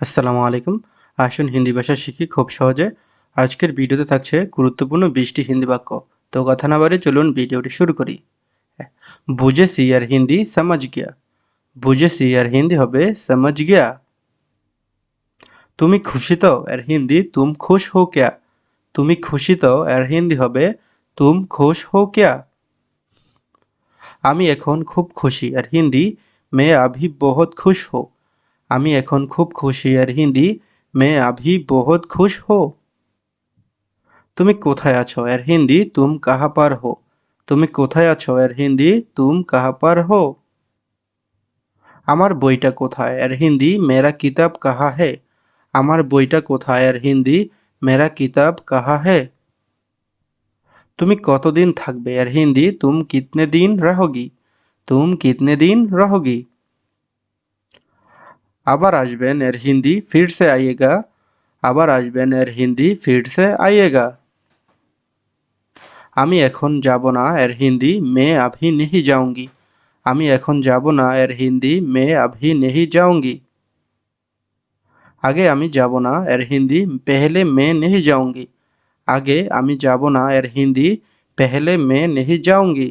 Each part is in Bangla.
আসসালামু আলাইকুম। আসুন হিন্দি ভাষা শিখি খুব সহজে। আজকের ভিডিওতে থাকছে গুরুত্বপূর্ণ বিশটি হিন্দি বাক্য। তো কথা না বাড়ি চলুন ভিডিওটি শুরু করি। বুঝেছি আর হিন্দি সমাজ গিয়া। বুঝেছি আর হিন্দি হবে সমাজ গিয়া। তুমি খুশি তো এর হিন্দি তুম খুশ হো ক্যা? তুমি খুশি তো এর হিন্দি হবে তুম খুশ হো ক্যা? আমি এখন খুব খুশি আর হিন্দি মে আভি বহুত খুশ হো আমি এখন খুব খুশি আর হিন্দি মে আভি বহুত খুশ হো। তুমি কোথায় আছো? এর হিন্দি, তুম কাহা পার হো? তুমি কোথায় আছো? এর হিন্দি, তুম কাহা পার হো? আমার বইটা কোথায়? এর হিন্দি, মেরা কিতাব কাহা হে? আমার বইটা কোথায়? এর হিন্দি, মেরা কিতাব কাহা হে? তুমি কতদিন থাকবে? এর হিন্দি, তুম কিতনে দিন রহোগি? তুম কিতনে দিন রহোগি? আবার আসবেন এর হিন্দি ফির আইয়েগা। আবার আসবেন এর হিন্দি ফির সে আইয়েগা। আমি এখন যাব না এর হিন্দি, মে আভি নেহি যাউঙ্গি আমি এখন যাব না এর হিন্দি, মে আভি নেহি যাউঙ্গি আগে আমি যাব না এর হিন্দি, পেহলে মে নেহি যাউঙ্গি আগে আমি যাব না এর হিন্দি, পেহলে মে নেহি যাউঙ্গি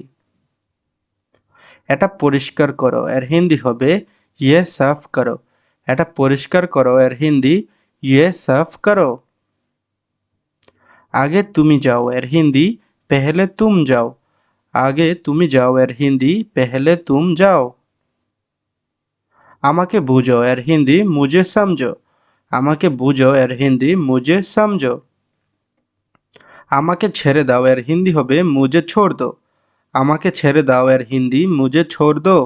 এটা পরিষ্কার করো, এর হিন্দি হবে ইয়ে সাফ করো। এটা পরিষ্কার করো, এর হিন্দি ইয়ে সাফ করো। আগে তুমি যাও, এর হিন্দি, পেহলে তুম যাও। আগে তুমি যাও, এর হিন্দি, পেহলে তুম যাও। আমাকে বুঝো, এর হিন্দি, মুঝে সমঝো। আমাকে বুঝো, এর হিন্দি, মুঝে সমঝো। আমাকে ছেড়ে দাও, এর হিন্দি হবে, মুঝে ছোড় দো। আমাকে ছেড়ে দাও, এর হিন্দি, মুঝে ছোড় দো।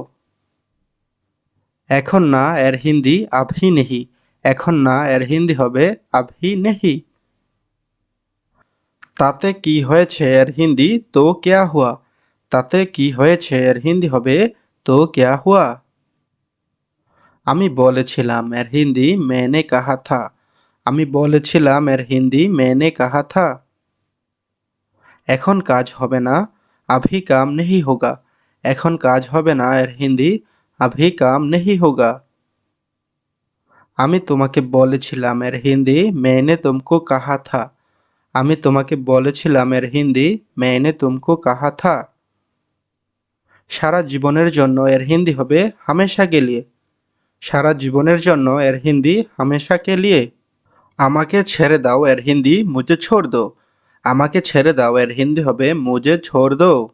এখন না এর হিন্দি আভি নেহি এখন না এর হিন্দি হবে আভি নেহি তাতে কি হয়েছে এর হিন্দি তো ক্যা হুয়া? তাতে কি হয়েছে এর হিন্দি হবে তো ক্যা হুয়া? আমি বলেছিলাম এর হিন্দি মেনে কাহা থা। আমি বলেছিলাম এর হিন্দি মেনে কাহা থা। এখন কাজ হবে না, আভি কাম নেহি হোগা। এখন কাজ হবে না এর হিন্দি আভি কাম নেহি হোগা আমি তোমাকে বলেছিলাম এর হিন্দি মেনে তুমকো কাহা থা। আমি তোমাকে বলেছিলাম এর হিন্দি মেনে তুমকো কাহা থা। সারা জীবনের জন্য এর হিন্দি হবে হামেশা কে লিয়ে। সারা জীবনের জন্য এর হিন্দি হামেশা কে লিয়ে। আমাকে ছেড়ে দাও এর হিন্দি মুঝে ছোড় দো। আমাকে ছেড়ে দাও এর হিন্দি হবে, মুঝে ছোড় দো।